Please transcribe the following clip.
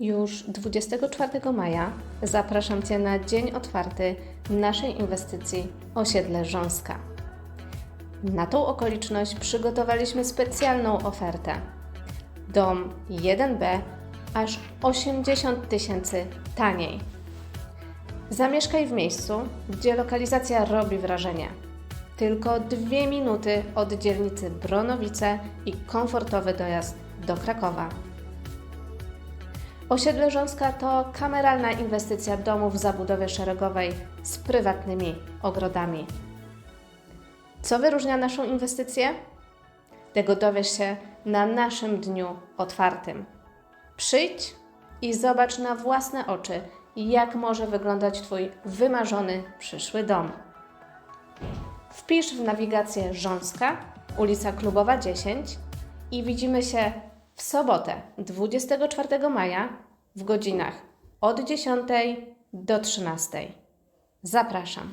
Już 24 maja zapraszam Cię na dzień otwarty naszej inwestycji Osiedle Rząska. Na tą okoliczność przygotowaliśmy specjalną ofertę. Dom 1B aż 80 tysięcy taniej. Zamieszkaj w miejscu, gdzie lokalizacja robi wrażenie. Tylko dwie minuty od dzielnicy Bronowice i komfortowy dojazd do Krakowa. Osiedle Rząska to kameralna inwestycja domu w zabudowie szeregowej z prywatnymi ogrodami. Co wyróżnia naszą inwestycję? Tego dowiesz się na naszym dniu otwartym. Przyjdź i zobacz na własne oczy, jak może wyglądać Twój wymarzony przyszły dom. Wpisz w nawigację Rząska, ulica Klubowa 10 i widzimy się w sobotę 24 maja w godzinach od 10 do 13. Zapraszam.